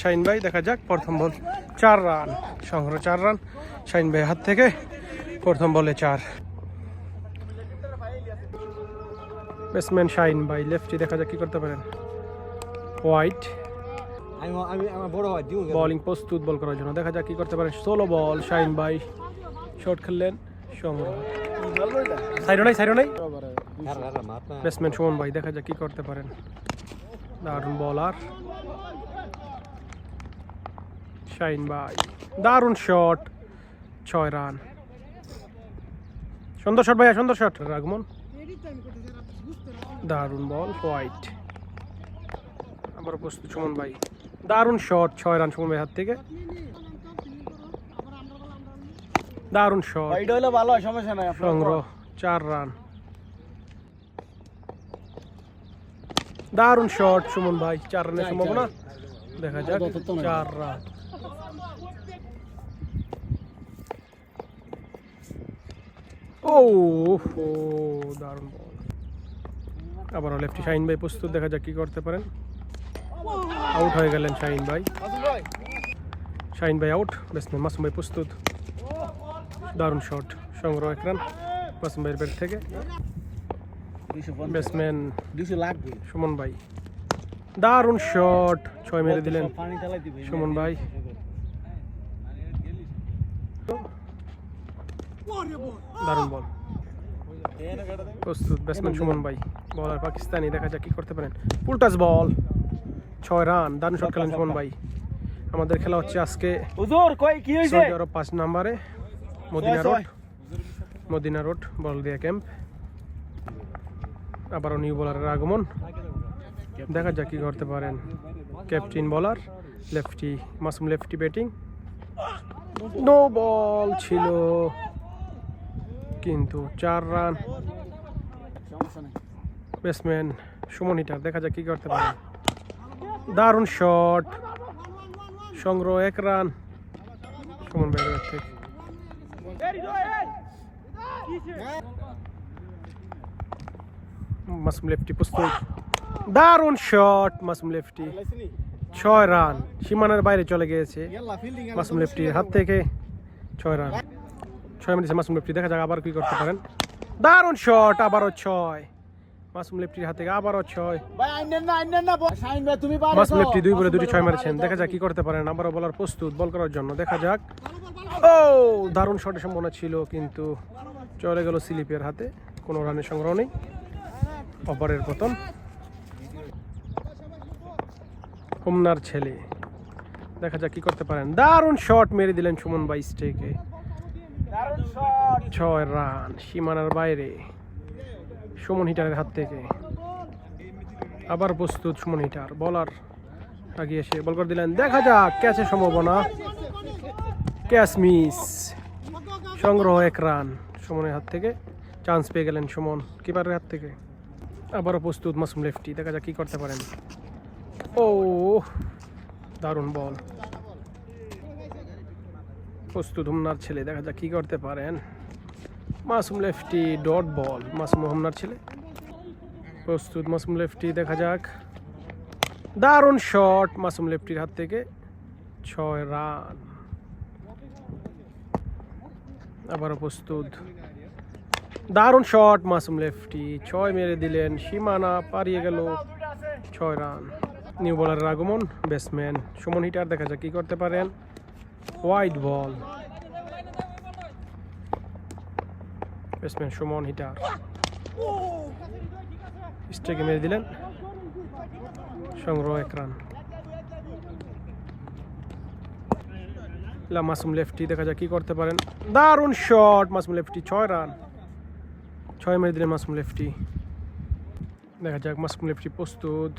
Shine ভাই দেখা যাক প্রথম বল চার রান সংগ্রহ চার রান। শাইন ভাই হাত থেকে প্রথম বলে চার। ব্যাটসম্যান শাইন ভাই লেফটি দেখা যাক কি করতে পারেন। হোয়াইট বোলিং প্রস্তুত বল করার জন্য। দেখা যাক কি করতে পারেন। ষোলো বল শাইন ভাই। শর্ট খেললেন সংগ্রহ। সাইডো নাই সাইডো নাই? ব্যাটসম্যান সুমন ভাই দেখা যাক কি করতে পারেন। দারুণ বলার শাইন ভাই দারুণ শট ছয় রান সুন্দর শট ভাইয়া সুন্দর শট রাগমন। দারুণ বল হোয়াইট আবার প্রস্তুত সুমন ভাই। দারুণ শট ছয় রান সুমন ভাই হাত থেকে। দারুণ শট এটা হলো ভালো হয়, সমস্যা নাই সংগ্রহ চার রান দারুণ শট সুমন ভাই চার রানের সম্ভাবনা। দেখা যাক চার রান ও হো দারুণ বল। আবারও লেফটি শাহিন ভাই প্রস্তুত দেখা যাক কি করতে পারেন। আউট হয়ে গেলেন শাহিন ভাই। শাহিন ভাই আউট ব্যাটসম্যান মাসুম ভাই প্রস্তুত। দারুণ শট সংগ্রহ এক রান মাসুম ভাইয়ের ব্যাট থেকে। ব্যাটসম্যান সুমন ভাই। দারুণ শট ছয় মেরে দিলেন সুমন ভাই। দারুণ বল। প্রস্তুত ব্যাটসম্যান সুমন ভাই। বলার পাকিস্তানি দেখা যাক কি করতে পারেন। পুলটাস বল। ছয় রান দারুণ শট খেলেন সুমন ভাই। আমাদের খেলা হচ্ছে আজকে হুজুর কই কি হইছে সৌদি আরব পাঁচ নম্বরে মদিনা road. Medina road Baldia camp আবারও নিউ বলারের আগমন। দেখা যাক কি করতে পারেন। Captain bowler lefty Masum lefty batting no ball ছিল। কিন্তু চার রান ব্যাটসম্যান সুমন হিটার দেখা যাক কি করতে পারেন। দারুণ শট সংগ্রহ এক রান সুমন ভাইয়ের থেকে মাসুম লেফটি প্রস্তুত। দারুণ শট মাসুম লেফটি ছয় রান সীমানার বাইরে চলে গিয়েছে মাসুম লেফটির হাত থেকে। ছয় রান ছয় মিনিটে মাসুম লেফটি দেখা যাক আবার কি করতে পারেন। দারুণ শট আবারও ছয়। মাসুম লেফটির হাত থেকে আবারও ছয়। মাসুম লেফটি দুই বলে দুটি ছয় মেরেছেন। দেখা যাক কি করতে পারেন আবারও বলার প্রস্তুত বল করার জন্য। দেখা যাক। ও দারুণ শটের সম্ভাবনা ছিল কিন্তু চলে গেল স্লিপের হাতে। কোনো রানের সংগ্রহ নেই। অপারের পতন হোমনার ছেলে। দেখা যাক কি করতে পারেন। দারুণ শট মেরে দিলেন সুমন বাই স্টেকে ছয় রান সীমানার বাইরে। সুমন হিটারের হাত থেকে। আবার প্রস্তুত সুমন হিটার। বলার আগে এসে বল করে দিলেন। দেখা যাক ক্যাচের সম্ভাবনা। ক্যাচ মিস সংগ্রহ এক রান সুমনের হাত থেকে চান্স পেয়ে গেলেন সুমন। কিপারের হাত থেকে। আবারও প্রস্তুত মাসুম লেফটি দেখা যাক কী করতে পারেন। ও, দারুণ বল। প্রস্তুত হুমনার ছেলে, দেখা যাক কি করতে পারেন। Masum lefty dot ball, Masum হোমনার ছেলে। প্রস্তুত মাসুম লেফটি, দেখা যাক। দারুণ শট মাসুম লেফটির হাত থেকে, ছয় রান। আবারও প্রস্তুত। দারুণ শট মাসুম লেফটি, ছয় মেরে দিলেন, সীমানা পারিয়ে গেল, ছয় রান। নিউ বলারের আগমন ব্যাটসম্যান সুমন হিটার, দেখা যাক কি করতে পারেন। White ball batsman Suman hitter. স্ট্রাইকে মেরে দিলেন। সংগ্রহ এক রান মাসুম লেফটি দেখা যাক কি করতে পারেন। দারুণ শট মাসুম লেফটি ছয় রান ছয় মেরে দিলেন মাসুম লেফটি দেখা যাক মাসুম লেফটি প্রস্তুত।